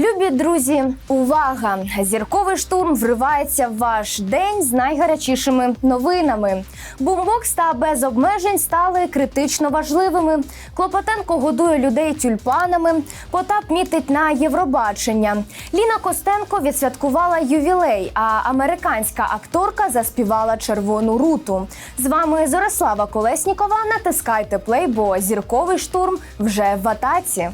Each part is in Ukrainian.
Любі друзі, увага! Зірковий штурм вривається в ваш день з найгарячішими новинами. Бумбокс та без обмежень стали критично важливими. Клопотенко годує людей тюльпанами. Потап мітить на Євробачення. Ліна Костенко відсвяткувала ювілей, а американська акторка заспівала червону руту. З вами Зорислава Колеснікова. Натискайте плей, бо зірковий штурм вже в атаці.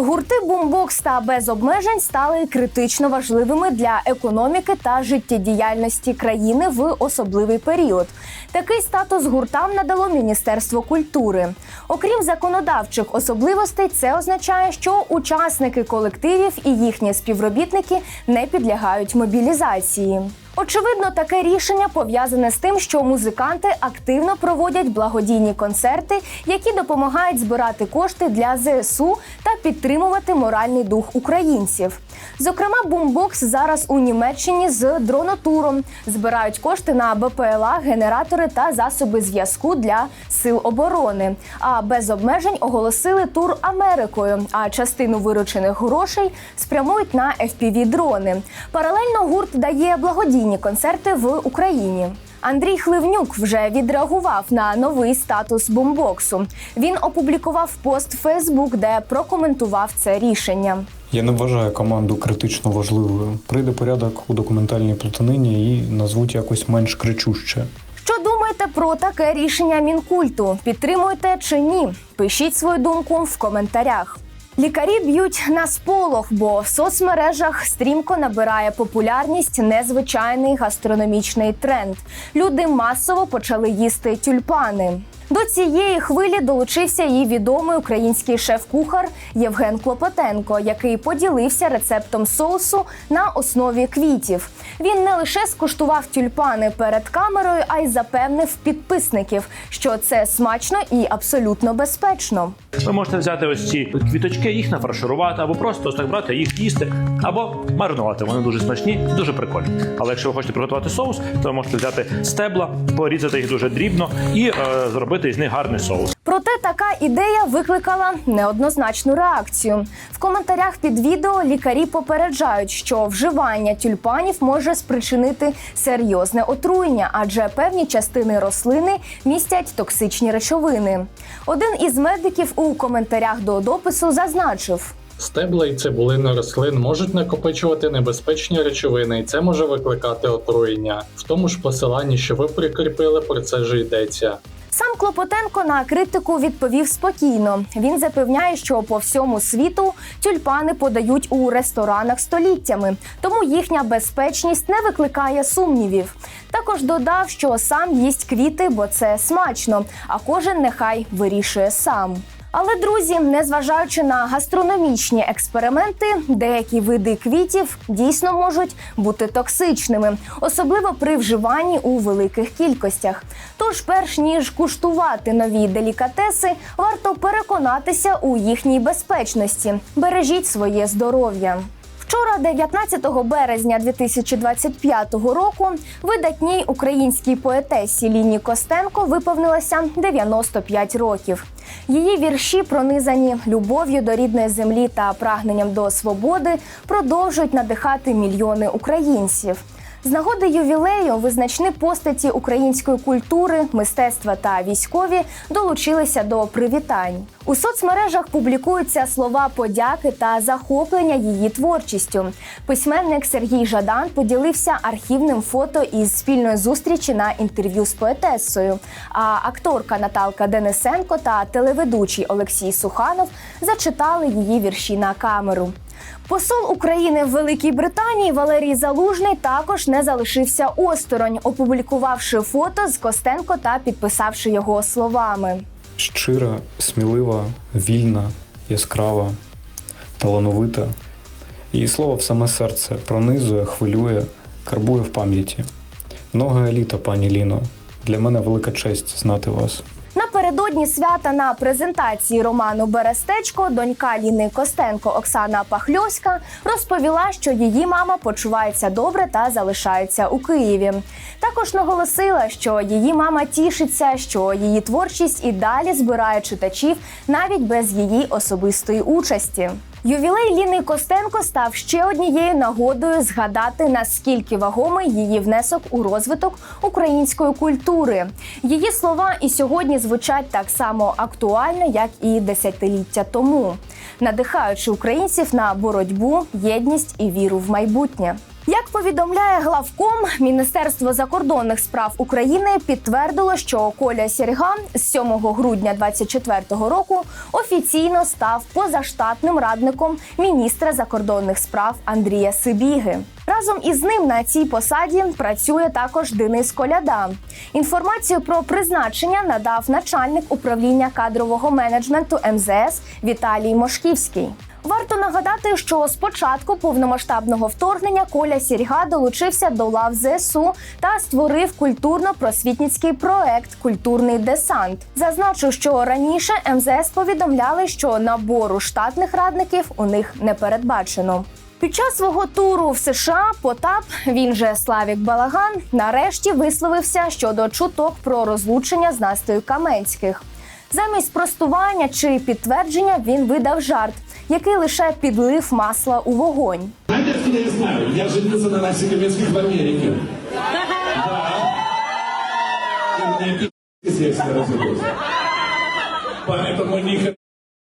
Гурти бумбокс та без обмежень стали критично важливими для економіки та життєдіяльності країни в особливий період. Такий статус гуртам надало Міністерство культури. Окрім законодавчих особливостей, це означає, що учасники колективів і їхні співробітники не підлягають мобілізації. Очевидно, таке рішення пов'язане з тим, що музиканти активно проводять благодійні концерти, які допомагають збирати кошти для ЗСУ та підтримувати моральний дух українців. Зокрема, бумбокс зараз у Німеччині з дронотуром збирають кошти на БПЛА, генератори та засоби зв'язку для сил оборони. А без обмежень оголосили тур Америкою. А частину виручених грошей спрямують на fpv дрони. Паралельно гурт дає благодійні концерти в Україні. Андрій Хливнюк вже відреагував на новий статус бомбоксу. Він опублікував пост в Фейсбук, де прокоментував це рішення. Я не вважаю команду критично важливою. Прийде порядок у документальній плутанині і назвуть якось менш кричуще. Що думаєте про таке рішення мінкульту? Підтримуєте чи ні? Пишіть свою думку в коментарях. Лікарі б'ють на сполох, бо в соцмережах стрімко набирає популярність незвичайний гастрономічний тренд. Люди масово почали їсти тюльпани. До цієї хвилі долучився і відомий український шеф-кухар Євген Клопотенко, який поділився рецептом соусу на основі квітів. Він не лише скуштував тюльпани перед камерою, а й запевнив підписників, що це смачно і абсолютно безпечно. Ви можете взяти ось ці квіточки, їх нафарширувати, або просто ось так брати, їх їсти, або маринувати. Вони дуже смачні, дуже прикольні. Але якщо ви хочете приготувати соус, то ви можете взяти стебла, порізати їх дуже дрібно і е, зробити із них гарний соус. Проте така ідея викликала неоднозначну реакцію. В коментарях під відео лікарі попереджають, що вживання тюльпанів може спричинити серйозне отруєння, адже певні частини рослини містять токсичні речовини. Один із медиків у коментарях до допису зазначив. Стебла і цибулини рослин можуть накопичувати небезпечні речовини, і це може викликати отруєння. В тому ж посиланні, що ви прикріпили, про це ж йдеться. Сам Клопотенко на критику відповів спокійно. Він запевняє, що по всьому світу тюльпани подають у ресторанах століттями, тому їхня безпечність не викликає сумнівів. Також додав, що сам їсть квіти, бо це смачно, а кожен нехай вирішує сам. Але друзі, незважаючи на гастрономічні експерименти, деякі види квітів дійсно можуть бути токсичними, особливо при вживанні у великих кількостях. Тож, перш ніж куштувати нові делікатеси, варто переконатися у їхній безпечності. Бережіть своє здоров'я. Вчора, 19 березня 2025 року, видатній українській поетесі Ліні Костенко виповнилося 95 років. Її вірші, пронизані любов'ю до рідної землі та прагненням до свободи, продовжують надихати мільйони українців. З нагоди ювілею визначні постаті української культури, мистецтва та військові долучилися до привітань. У соцмережах публікуються слова подяки та захоплення її творчістю. Письменник Сергій Жадан поділився архівним фото із спільної зустрічі на інтерв'ю з поетесою. А акторка Наталка Денисенко та телеведучий Олексій Суханов зачитали її вірші на камеру. Посол України в Великій Британії Валерій Залужний також не залишився осторонь, опублікувавши фото з Костенко та підписавши його словами. Щира, смілива, вільна, яскрава, талановита. Її слово в саме серце пронизує, хвилює, карбує в пам'яті. Много еліта, пані Ліно. Для мене велика честь знати вас. Напередодні свята на презентації роману Берестечко донька Ліни Костенко Оксана Пахльоська розповіла, що її мама почувається добре та залишається у Києві. Також наголосила, що її мама тішиться, що її творчість і далі збирає читачів навіть без її особистої участі. Ювілей Ліни Костенко став ще однією нагодою згадати наскільки вагомий її внесок у розвиток української культури. Її слова і сьогодні звучать так само актуально, як і десятиліття тому, надихаючи українців на боротьбу, єдність і віру в майбутнє. Як повідомляє главком, Міністерство закордонних справ України підтвердило, що Коля Сірга з 7 грудня 2024 року офіційно став позаштатним радником міністра закордонних справ Андрія Сибіги. Разом із ним на цій посаді працює також Денис Коляда. Інформацію про призначення надав начальник управління кадрового менеджменту МЗС Віталій Мошківський. Варто нагадати, що з початку повномасштабного вторгнення Коля Сірга долучився до лав ЗСУ та створив культурно-просвітницький проект Культурний десант. Зазначу, що раніше МЗС повідомляли, що набору штатних радників у них не передбачено. Під час свого туру в США Потап, він же Славік Балаган, нарешті висловився щодо чуток про розлучення з Настею Каменських. Замість спростування чи підтвердження він видав жарт, який лише підлив масла у вогонь. Знаете, откуда я знаю? Я женился на Насте Каменских в Америке. Да. И у меня пи***ц есть на развод. Поэтому ни хрена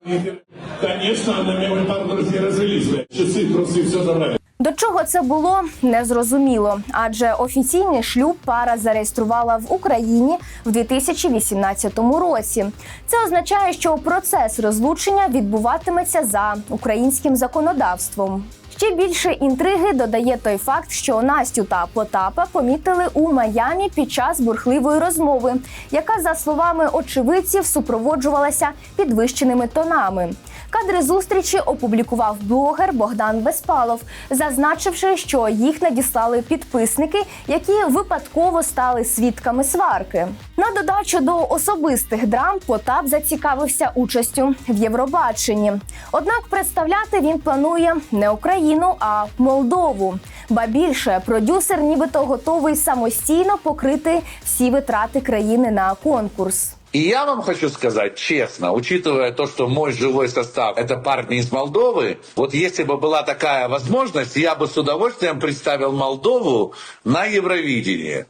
не- Конечно, на меня пару раз не развелись, блядь. Часы, трусы, все забрали. До чого це було незрозуміло, адже офіційний шлюб пара зареєструвала в Україні в 2018 році. Це означає, що процес розлучення відбуватиметься за українським законодавством. Ще більше інтриги додає той факт, що Настю та Потапа помітили у Майамі під час бурхливої розмови, яка, за словами очевидців, супроводжувалася підвищеними тонами. Кадри зустрічі опублікував блогер Богдан Безпалов, зазначивши, що їх надіслали підписники, які випадково стали свідками сварки. На додачу до особистих драм Потап зацікавився участю в Євробаченні. Однак представляти він планує не Україну, а Молдову. Ба більше продюсер нібито готовий самостійно покрити всі витрати країни на конкурс. И я вам хочу сказать честно, учитывая то, что мой живой состав – это парни из Молдовы, вот если бы была такая возможность, я бы с удовольствием представил Молдову на Евровидении.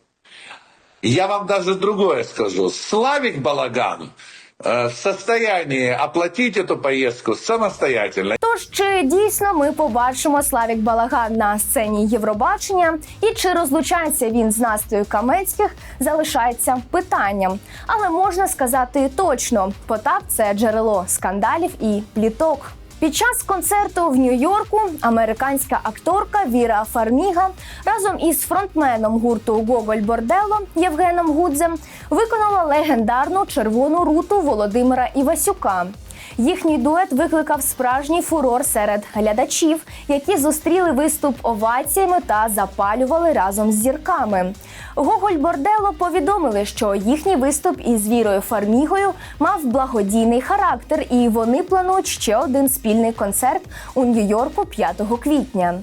И Я вам даже другое скажу. Славик Балаган э, в состоянии оплатить эту поездку самостоятельно. Тож чи дійсно ми побачимо Славік Балаган на сцені Євробачення, і чи розлучається він з Настею Камецьких, залишається питанням. Але можна сказати точно: Потап це джерело скандалів і пліток. Під час концерту в Нью-Йорку американська акторка Віра Фарміга разом із фронтменом гурту Гоголь Бордело Євгеном Гудзем виконала легендарну червону руту Володимира Івасюка. Їхній дует викликав справжній фурор серед глядачів, які зустріли виступ оваціями та запалювали разом з зірками. Гоголь Бордело повідомили, що їхній виступ із Вірою Фармігою мав благодійний характер, і вони планують ще один спільний концерт у Нью-Йорку 5 квітня.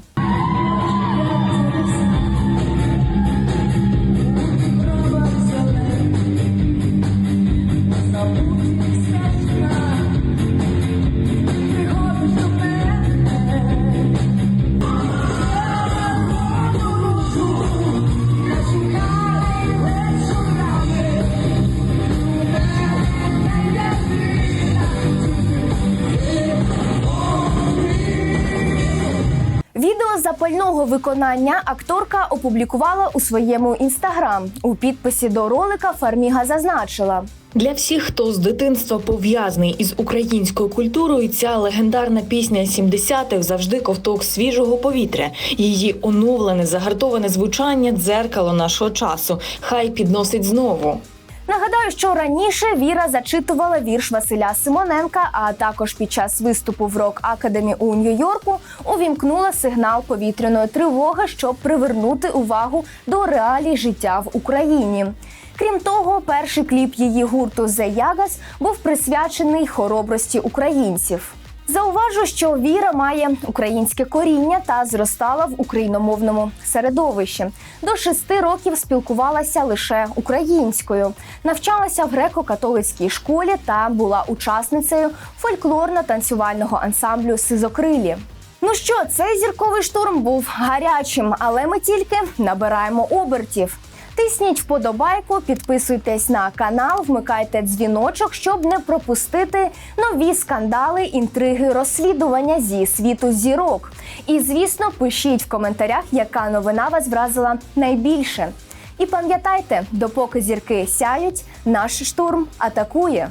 Запального виконання акторка опублікувала у своєму інстаграм. У підписі до ролика Фарміга зазначила. Для всіх, хто з дитинства пов'язаний із українською культурою, ця легендарна пісня 70-х завжди ковток свіжого повітря. Її оновлене загартоване звучання дзеркало нашого часу. Хай підносить знову. Нагадаю, що раніше Віра зачитувала вірш Василя Симоненка, а також під час виступу в рок Академі у Нью-Йорку увімкнула сигнал повітряної тривоги, щоб привернути увагу до реалій життя в Україні. Крім того, перший кліп її гурту The Yagas був присвячений хоробрості українців. Зауважу, що Віра має українське коріння та зростала в україномовному середовищі. До шести років спілкувалася лише українською, навчалася в греко-католицькій школі та була учасницею фольклорно-танцювального ансамблю Сизокрилі. Ну що, цей зірковий штурм був гарячим, але ми тільки набираємо обертів. Тисніть вподобайку, підписуйтесь на канал, вмикайте дзвіночок, щоб не пропустити нові скандали, інтриги, розслідування зі світу зірок. І звісно, пишіть в коментарях, яка новина вас вразила найбільше. І пам'ятайте, допоки зірки сяють, наш штурм атакує.